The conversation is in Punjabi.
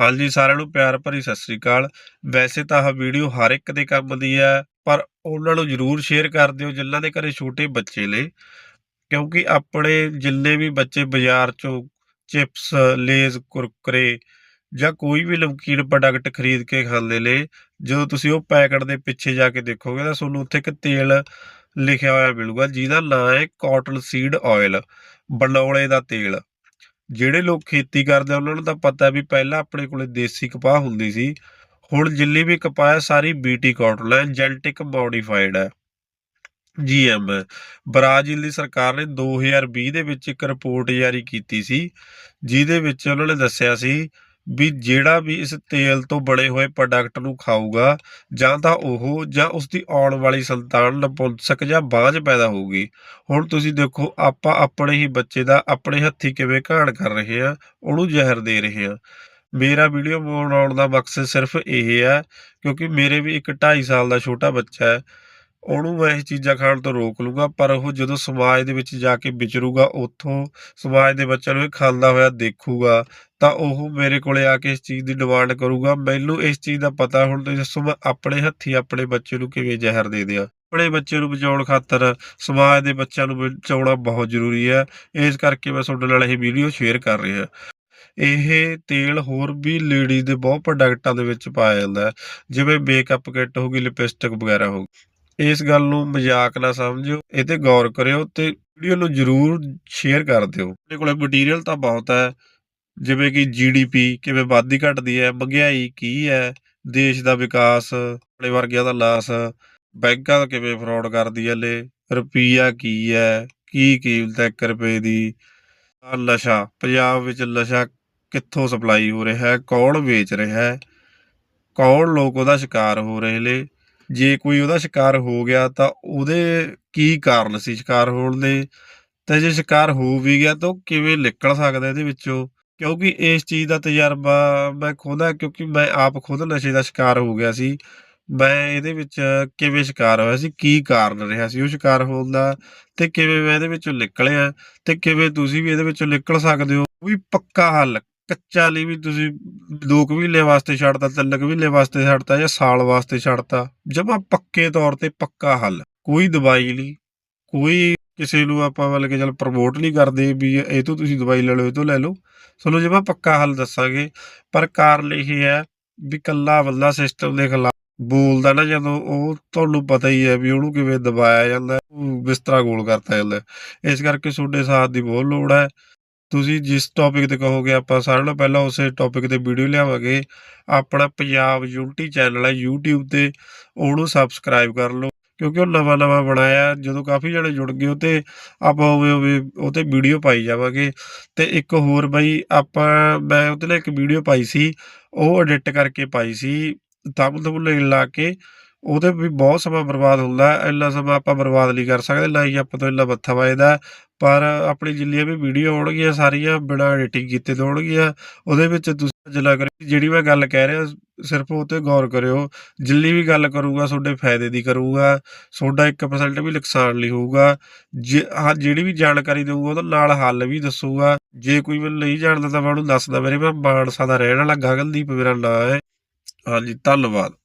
ਹਾਂਜੀ ਸਾਰਿਆਂ ਨੂੰ ਪਿਆਰ ਭਰੀ ਸਤਿ ਸ੍ਰੀ ਅਕਾਲ। ਵੈਸੇ ਤਾਂ ਆਹ ਵੀਡੀਓ ਹਰ ਇੱਕ ਦੇ ਕੰਮ ਦੀ ਹੈ, ਪਰ ਉਹਨਾਂ ਨੂੰ ਜਰੂਰ ਸ਼ੇਅਰ ਕਰ ਦਿਓ ਜਿਨ੍ਹਾਂ ਦੇ ਘਰੇ ਛੋਟੇ ਬੱਚੇ ਨੇ, ਕਿਉਂਕਿ ਆਪਣੇ ਜਿੰਨੇ ਵੀ ਬੱਚੇ ਬਾਜ਼ਾਰ ਚੋਂ ਚਿਪਸ, ਲੇਜ਼, ਕੁਰਕਰੇ ਜਾਂ ਕੋਈ ਵੀ ਨਮਕੀਨ ਪ੍ਰੋਡਕਟ ਖਰੀਦ ਕੇ ਖਾਂਦੇ ਨੇ, ਜਦੋਂ ਤੁਸੀਂ ਉਹ ਪੈਕਟ ਦੇ ਪਿੱਛੇ ਜਾ ਕੇ ਦੇਖੋਗੇ ਤਾਂ ਤੁਹਾਨੂੰ ਉੱਥੇ ਇੱਕ ਤੇਲ ਲਿਖਿਆ ਹੋਇਆ ਮਿਲੂਗਾ ਜਿਹਦਾ ਨਾਮ ਹੈ ਕਾਟਨ ਸੀਡ ਆਇਲ ਬਨੌਲੇ ਦਾ ਤੇਲ। ਜਿਹੜੇ ਲੋਕ ਖੇਤੀ ਕਰਦੇ ਆ, ਉਹਨਾਂ ਨੂੰ ਤਾਂ ਪਤਾ ਵੀ ਪਹਿਲਾਂ ਆਪਣੇ ਕੋਲੇ ਦੇਸੀ ਕਪਾਹ ਹੁੰਦੀ ਸੀ। ਹੁਣ ਜਿੰਨੀ ਵੀ ਕਪਾਹ ਹੈ ਸਾਰੀ ਬੀਟੀ ਕਾਟਨ ਹੈ ਜੈਨੇਟਿਕ ਮੋਡੀਫਾਈਡ ਹੈ ਜੀਐਮ ਬ੍ਰਾਜ਼ੀਲ ਦੀ ਸਰਕਾਰ ਨੇ 2020 ਦੇ ਵਿੱਚ ਇੱਕ ਰਿਪੋਰਟ ਜਾਰੀ ਕੀਤੀ ਸੀ, ਜਿਹਦੇ ਵਿੱਚ ਉਹਨਾਂ ਨੇ ਦੱਸਿਆ ਸੀ ਵੀ ਜਿਹੜਾ ਵੀ ਇਸ ਤੇਲ ਤੋਂ ਬਣੇ ਹੋਏ ਪ੍ਰੋਡਕਟ ਨੂੰ ਖਾਊਗਾ, ਜਾਂ ਤਾਂ ਉਹ, ਜਾਂ ਉਸ ਦੀ ਆਉਣ ਵਾਲੀ ਸੰਤਾਨ ਨਪੁੰਸਕ ਜਾਂ ਬਾਝ ਪੈਦਾ ਹੋਊਗੀ। ਹੁਣ ਤੁਸੀਂ ਦੇਖੋ, ਆਪਾਂ ਆਪਣੇ ਹੀ ਬੱਚੇ ਦਾ ਆਪਣੇ ਹੱਥੀ ਕਿਵੇਂ ਘਾਣ ਕਰ ਰਹੇ ਆ ਉਹਨੂੰ ਜ਼ਹਿਰ ਦੇ ਰਹੇ ਆ ਮੇਰਾ ਵੀਡੀਓ ਬਣਾਉਣ ਦਾ ਮਕਸਦ ਸਿਰਫ ਇਹ ਹੈ ਕਿਉਂਕਿ ਮੇਰੇ ਵੀ ਇੱਕ 2.5 ਸਾਲ ਦਾ ਛੋਟਾ ਬੱਚਾ ਹੈ। ਉਹਨੂੰ ਮੈਂ ਇਹ ਚੀਜ਼ਾਂ ਖਾਣ ਤੋਂ ਰੋਕ ਲੂੰਗਾ, ਪਰ ਉਹ ਜਦੋਂ ਸਮਾਜ ਦੇ ਵਿੱਚ ਜਾ ਕੇ ਵਿਚਰੂਗਾ, ਉੱਥੋਂ ਸਮਾਜ ਦੇ ਬੱਚਿਆਂ ਨੂੰ ਇਹ ਖਾਂਦਾ ਹੋਇਆ ਦੇਖੂਗਾ, ਤਾਂ ਉਹ ਮੇਰੇ ਕੋਲੇ ਆ ਕੇ ਇਸ ਚੀਜ਼ ਦੀ ਡਿਮਾਂਡ ਕਰੂਗਾ। ਮੈਨੂੰ ਇਸ ਚੀਜ਼ ਦਾ ਪਤਾ ਹੁਣ ਤੁਸੀਂ ਦੱਸੋ, ਮੈਂ ਆਪਣੇ ਹੱਥੀ ਆਪਣੇ ਬੱਚੇ ਨੂੰ ਕਿਵੇਂ ਜ਼ਹਿਰ ਦੇ ਦਿਆਂ? ਆਪਣੇ ਬੱਚੇ ਨੂੰ ਬਚਾਉਣ ਖਾਤਰ ਸਮਾਜ ਦੇ ਬੱਚਿਆਂ ਨੂੰ ਬਚਾਉਣਾ ਬਹੁਤ ਜ਼ਰੂਰੀ ਹੈ। ਇਸ ਕਰਕੇ ਮੈਂ ਤੁਹਾਡੇ ਨਾਲ ਇਹ ਵੀਡੀਓ ਸ਼ੇਅਰ ਕਰ ਰਿਹਾ। ਇਹ ਤੇਲ ਹੋਰ ਵੀ ਲੇਡੀਜ਼ ਦੇ ਬਹੁਤ ਪ੍ਰੋਡਕਟਾਂ ਦੇ ਵਿੱਚ ਪਾਇਆ ਜਾਂਦਾ ਹੈ। ਜਿਵੇਂ ਮੇਕਅਪ ਕਿੱਟ ਹੋ ਗਈ ਲਿਪਸਟਿਕ ਵਗੈਰਾ ਹੋ ਗਈ। ਇਸ ਗੱਲ ਨੂੰ ਮਜ਼ਾਕ ਨਾ ਸਮਝਿਓ ਇਹ ਤੇ ਗੌਰ ਕਰਿਓ ਤੇ ਵੀਡੀਓ ਨੂੰ ਜਰੂਰ ਸ਼ੇਅਰ ਕਰ ਦਿਓ। ਮੇਰੇ ਕੋਲ ਮਟੀਰੀਅਲ ਤਾਂ ਬਹੁਤ ਹੈ, ਜਿਵੇਂ ਕਿ ਜੀਡੀਪੀ ਕਿਵੇਂ ਵਾਧੀ ਘਟਦੀ ਹੈ, ਮਹਿੰਗਾਈ ਕੀ ਹੈ, ਦੇਸ਼ ਦਾ ਵਿਕਾਸ, ਆਪਣੇ ਵਰਗਿਆਂ ਦਾ ਲਾਸ, ਬੈਂਕਾਂ ਦਾ ਕਿਵੇਂ ਫਰਾਡ ਕਰਦੀ ਹੈ ਲੈ ਰੁਪਈਆ ਕੀ ਹੈ, ਕੀ ਕੀਮਤ ਹੈ 1 ਰੁਪਏ ਦੀ ਨਸ਼ਾ, ਪੰਜਾਬ ਵਿੱਚ ਨਸ਼ਾ ਕਿੱਥੋਂ ਸਪਲਾਈ ਹੋ ਰਿਹਾ ਹੈ, ਕੌਣ ਵੇਚ ਰਿਹਾ ਹੈ, ਕੌਣ ਲੋਕ ਉਹਦਾ ਸ਼ਿਕਾਰ ਹੋ ਰਹੇ ਨੇ ਜੇ ਕੋਈ ਉਹਦਾ ਸ਼ਿਕਾਰ ਹੋ ਗਿਆ ਤਾਂ ਉਹਦੇ ਕੀ ਕਾਰਨ ਸੀ ਸ਼ਿਕਾਰ ਹੋਣ ਦੇ? ਤੇ ਜੇ ਸ਼ਿਕਾਰ ਹੋ ਵੀ ਗਿਆ ਤਾਂ ਉਹ ਕਿਵੇਂ ਨਿਕਲ ਸਕਦਾ ਇਹਦੇ ਵਿੱਚੋਂ? ਕਿਉਂਕਿ ਇਸ ਚੀਜ਼ ਦਾ ਤਜਰਬਾ ਮੈਂ ਖੁਦ ਕਿਉਂਕਿ ਮੈਂ ਆਪ ਖੁਦ ਨਸ਼ੇ ਦਾ ਸ਼ਿਕਾਰ ਹੋ ਗਿਆ ਸੀ। ਮੈਂ ਇਹਦੇ ਵਿੱਚ ਕਿਵੇਂ ਸ਼ਿਕਾਰ ਹੋਇਆ ਸੀ? ਕੀ ਕਾਰਨ ਰਿਹਾ ਸੀ ਉਹ ਸ਼ਿਕਾਰ ਹੋਣ ਦਾ? ਤੇ ਕਿਵੇਂ ਮੈਂ ਇਹਦੇ ਵਿੱਚੋਂ ਨਿਕਲਿਆ? ਤੇ ਕਿਵੇਂ ਤੁਸੀਂ ਵੀ ਇਹਦੇ ਵਿੱਚੋਂ ਨਿਕਲ ਸਕਦੇ ਹੋ? ਉਹ ਵੀ ਪੱਕਾ ਹੱਲ, ਕੱਚਾ ਲਈ ਵੀ ਤੁਸੀਂ ਦੋ ਕੁ ਮਹੀਨੇ ਵਾਸਤੇ ਛੱਡਤਾ ਤਿੰਨ ਕੁ ਮਹੀਨੇ ਵਾਸਤੇ ਛੱਡਤਾ ਜਾਂ ਸਾਲ ਵਾਸਤੇ ਛੱਡਤਾ ਜਮਾ ਪੱਕੇ ਤੌਰ ਤੇ ਪੱਕਾ ਹੱਲ, ਕੋਈ ਦਵਾਈ ਨਹੀਂ ਕੋਈ ਕਿਸੇ ਨੂੰ ਆਪਾਂ ਮਤਲਬ ਕਿ ਚਲ ਪ੍ਰਮੋਟ ਨਹੀਂ ਕਰਦੇ ਵੀ ਇਹ ਤੋਂ ਤੁਸੀਂ ਦਵਾਈ ਲੈ ਲਓ, ਇਹ ਤੋਂ ਲੈ ਲਓ ਤੁਹਾਨੂੰ ਜਮਾ ਪੱਕਾ ਹੱਲ ਦੱਸਾਂਗੇ, ਪਰ ਕਾਰਨ ਇਹ ਹੈ ਵੀ ਕੱਲਾ ਵੱਲਾ ਸਿਸਟਮ ਦੇ ਖਿਲਾਫ ਬੋਲਦਾ ਨਾ ਜਦੋਂ ਉਹ ਤੁਹਾਨੂੰ ਪਤਾ ਹੀ ਹੈ ਵੀ ਉਹਨੂੰ ਕਿਵੇਂ ਦਬਾਇਆ ਜਾਂਦਾ ਬਿਸਤਰਾ ਗੋਲ ਕਰਤਾ ਜਾਂਦਾ, ਇਸ ਕਰਕੇ ਤੁਹਾਡੇ ਸਾਥ ਦੀ ਬਹੁਤ ਲੋੜ ਹੈ। ਤੁਸੀਂ ਜਿਸ ਟੌਪਿਕ ਤੇ ਕਹੋਗੇ ਆਪਾਂ ਸਾਰਿਆਂ ਨਾਲੋਂ ਪਹਿਲਾਂ ਉਸੇ ਟੌਪਿਕ ਤੇ ਵੀਡੀਓ ਲਿਆਵਾਂਗੇ। ਆਪਣਾ ਪੰਜਾਬ ਯੂਨਿਟੀ ਚੈਨਲ ਹੈ YouTube ਤੇ ਉਹਨੂੰ ਸਬਸਕ੍ਰਾਈਬ ਕਰ ਲਓ, ਕਿਉਂਕਿ ਉਹ ਨਵਾਂ ਨਵਾਂ ਬਣਾਇਆ, ਜਦੋਂ ਕਾਫੀ ਜਣੇ ਜੁੜ ਗਏ, ਉਹ ਤੇ ਆਪਾਂ ਉਵੇਂ ਉਵੇਂ ਉਹ ਤੇ ਵੀਡੀਓ ਪਾਈ ਜਾਵਾਂਗੇ। ਤੇ ਇੱਕ ਹੋਰ ਬਾਈ, ਆਪਾਂ, ਮੈਂ ਉਹਦੇ ਲਈ ਇੱਕ ਵੀਡੀਓ ਪਾਈ ਸੀ, ਉਹ ਐਡਿਟ ਕਰਕੇ ਪਾਈ ਸੀ ਥੰਬ ਥੰਬਨੇਲ ਲਾ ਕੇ ਉਹਦੇ ਵੀ ਬਹੁਤ ਸਮਾਂ ਬਰਬਾਦ ਹੁੰਦਾ ਇੰਨਾ ਸਮਾਂ ਆਪਾਂ ਬਰਬਾਦ ਨਹੀਂ ਕਰ ਸਕਦੇ, ਨਾ ਹੀ ਆਪਾਂ ਤੋਂ ਇੰਨਾ ਮੱਥਾ ਵੱਜਦਾ ਪਰ ਆਪਣੀ ਜਿੰਨੀਆਂ ਵੀ ਵੀਡੀਓ ਆਉਣਗੀਆਂ, ਸਾਰੀਆਂ ਬਿਨਾਂ ਐਡੀਟਿੰਗ ਕੀਤੇ ਤੋਂ ਆਉਣਗੀਆਂ, ਉਹਦੇ ਵਿੱਚ ਤੁਸੀਂ ਜਲਾ ਕਰਿਓ ਜਿਹੜੀ ਮੈਂ ਗੱਲ ਕਹਿ ਰਿਹਾ, ਸਿਰਫ ਉਹ ਤੇ ਗੌਰ ਕਰਿਓ, ਜਿੰਨੀ ਵੀ ਗੱਲ ਕਰੂਗਾ, ਤੁਹਾਡੇ ਫਾਇਦੇ ਦੀ ਕਰੂਗਾ, ਤੁਹਾਡਾ 1% ਵੀ ਨੁਕਸਾਨ ਲਈ ਹੋਊਗਾ, ਜੇ ਆਹ ਜਿਹੜੀ ਵੀ ਜਾਣਕਾਰੀ ਦੇਊਗਾ, ਉਹਦਾ ਨਾਲ ਹੱਲ ਵੀ ਦੱਸੂਗਾ। ਜੇ ਕੋਈ ਮੈਨੂੰ ਨਹੀਂ ਜਾਣਦਾ ਤਾਂ ਮੈਂ ਉਹਨੂੰ ਦੱਸਦਾ, ਮੇਰੇ ਮੈਂ ਮਾਨਸਾ ਦਾ ਰਹਿਣ ਵਾਲਾ ਗਗਨਦੀਪ ਮੇਰਾ ਨਾਮ ਹੈ। ਹਾਂਜੀ, ਧੰਨਵਾਦ।